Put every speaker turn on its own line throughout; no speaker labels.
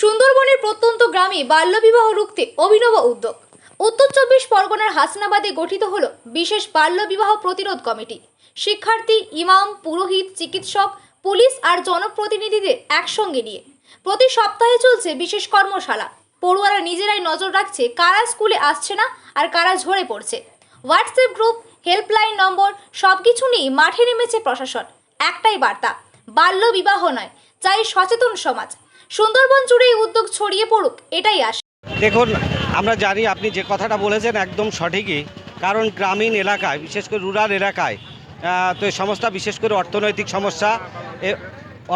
সুন্দরবনের প্রত্যন্ত গ্রামে বাল্যবিবাহ রুখতে অভিনব উদ্যোগ। উত্তর চব্বিশ পরগনার হাসনাবাদে গঠিত হল বিশেষ বাল্যবিবাহ প্রতিরোধ কমিটি। শিক্ষার্থী, ইমাম, পুরোহিত, চিকিৎসক, পুলিশ আর জনপ্রতিনিধিদের একসঙ্গে নিয়ে। প্রতি সপ্তাহে চলছে বিশেষ কর্মশালা। পড়ুয়ারা নিজেরাই নজর রাখছে কারা স্কুলে আসছে না আর কারা ঝরে পড়ছে। হোয়াটসঅ্যাপ গ্রুপ, হেল্পলাইন নম্বর সব কিছু নিয়ে মাঠে নেমেছে প্রশাসন। একটাই বার্তা বাল্য বিবাহ নয়, চাই সচেতন সমাজ। সুন্দরবন জুড়ে এই উদ্যোগ ছড়িয়ে পড়ুক, এটাই আশা।
দেখুন, আমরা জানি আপনি যে কথাটা বলেছেন একদম সঠিকই, কারণ গ্রামীণ এলাকায়, বিশেষ করে রুরাল এলাকায় তো এই সমস্ত বিশেষ করে অর্থনৈতিক সমস্যা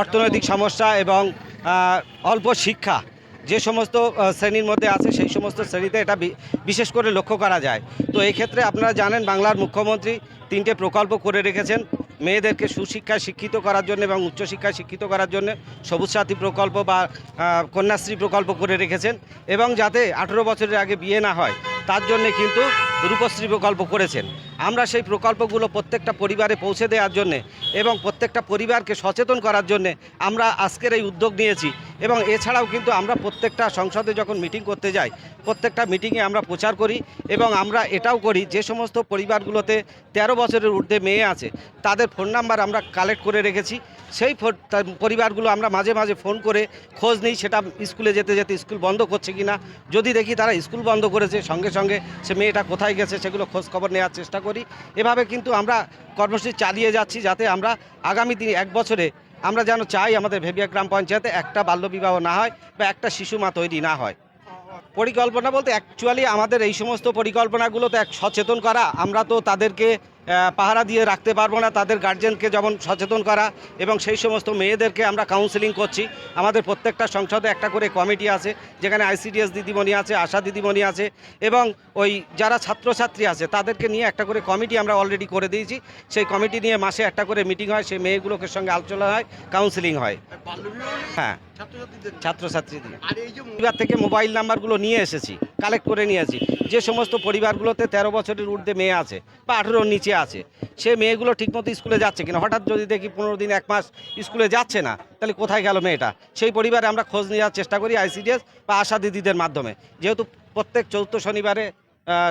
অর্থনৈতিক সমস্যা এবং অল্প শিক্ষা, যে সমস্ত শ্রেণির মধ্যে আছে, সেই সমস্ত শ্রেণীতে এটা বিশেষ করে লক্ষ্য করা যায়। তো এই ক্ষেত্রে আপনারা জানেন, বাংলার মুখ্যমন্ত্রী তিনটে প্রকল্প করে রেখেছেন। মেয়েদেরকে সুশিক্ষায় শিক্ষিত করার জন্য এবং উচ্চশিক্ষায় শিক্ষিত করার জন্য সবুজ সাথী প্রকল্প বা কন্যাশ্রী প্রকল্প করে রেখেছেন এবং যাতে আঠেরো বছরের আগে বিয়ে না হয়, তার জন্য কিন্তু রূপশ্রী প্রকল্প করেছেন। আমরা সেই প্রকল্পগুলো প্রত্যেকটা পরিবারে পৌঁছে দেওয়ার জন্যে এবং প্রত্যেকটা পরিবারকে সচেতন করার জন্যে আমরা আজকের এই উদ্যোগ নিয়েছি এবং এছাড়াও কিন্তু আমরা প্রত্যেকটা সংসদে যখন মিটিং করতে যাই, প্রত্যেকটা মিটিংয়ে আমরা প্রচার করি এবং আমরা এটাও করি যে সমস্ত পরিবারগুলোতে তেরো বছরের ঊর্ধ্বে মেয়ে আছে, তাদের ফোন নাম্বার আমরা কালেক্ট করে রেখেছি। সেই পরিবারগুলো আমরা মাঝে মাঝে ফোন করে খোঁজ নিই সেটা স্কুলে যেতে যেতে স্কুল বন্ধ করছে কি না যদি দেখি তারা স্কুল বন্ধ করেছে, সঙ্গে সঙ্গে সে মেয়েটা কোথায় গেছে সেগুলো খোঁজ খবর নেওয়ার চেষ্টা করি। এভাবে কিন্তু আমরা কর্মসূচি চালিয়ে যাচ্ছি যাতে আমরা আগামী দিনে এক বছরে আমরা যেন চাই আমাদের ভেবিয়া গ্রাম পঞ্চায়েতে একটা বাল্যবিবাহ না হয় বা একটা শিশু মা তৈরি না হয়। পরিকল্পনা বলতে অ্যাকচুয়ালি আমাদের এই সমস্ত পরিকল্পনাগুলো তো এক সচেতন করা, আমরা তো তাদেরকে পাহারা দিয়ে রাখতে পারব না তাদের গার্জেনকে যেমন সচেতন করা এবং সেই সমস্ত মেয়েদেরকে আমরা কাউন্সেলিং করছি। আমাদের প্রত্যেকটা সংসদে একটা করে কমিটি আছে যেখানে আইসিডিএস দিদিমণি আছে আশা দিদিমণি আছে এবং ওই যারা ছাত্রছাত্রী আছে তাদেরকে নিয়ে একটা করে কমিটি আমরা অলরেডি করে দিয়েছি। সেই কমিটি নিয়ে মাসে একটা করে মিটিং হয় সেই মেয়েগুলোকে সঙ্গে আলোচনা হয় কাউন্সেলিং হয়। হ্যাঁ। ছাত্রছাত্রীদের পরিবার থেকে মোবাইল নাম্বারগুলো নিয়ে এসেছি। কালেক্ট করে নিয়েছি যে সমস্ত পরিবারগুলোতে তেরো বছরের ঊর্ধ্বে মেয়ে আছে বা আঠেরোর নিচে আছে সে মেয়েগুলো ঠিকমতো স্কুলে যাচ্ছে কিনা? হঠাৎ যদি দেখি পনেরো দিন এক মাস স্কুলে যাচ্ছে না তাহলে কোথায় গেল মেয়েটা? সেই পরিবারে আমরা খোঁজ নেওয়ার চেষ্টা করি আইসিডিএস বা আশা দিদিদের মাধ্যমে। যেহেতু প্রত্যেক চৌদ্দ শনিবারে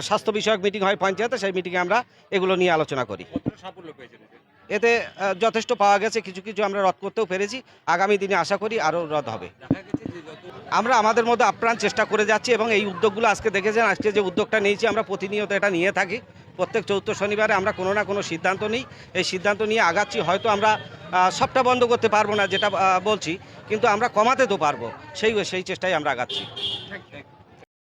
স্বাস্থ্য বিষয়ক মিটিং হয় পঞ্চায়েতে সেই মিটিংয়ে আমরা এগুলো নিয়ে আলোচনা করি। এতে? যথেষ্ট পাওয়া গেছে কিছু কিছু আমরা রদ করতেও পেরেছি। আগামী দিনে আশা করি আরও রদ হবে। আমরা আমাদের মধ্যে আপ্রাণ চেষ্টা করে যাচ্ছি এবং এই উদ্যোগগুলো আজকে দেখেছেন, আজকে যে উদ্যোগটা নিয়েছি, আমরা প্রতিনিয়ত এটা নিয়ে থাকি। প্রত্যেক চৌদ্দ শনিবারে আমরা কোনো না কোনো সিদ্ধান্ত নিই। এই সিদ্ধান্ত নিয়ে আগাচ্ছি, হয়তো আমরা সবটা বন্ধ করতে পারব না যেটা বলছি, কিন্তু আমরা কমাতে তো পারব। সেই সেই চেষ্টাই আমরা আগাচ্ছি।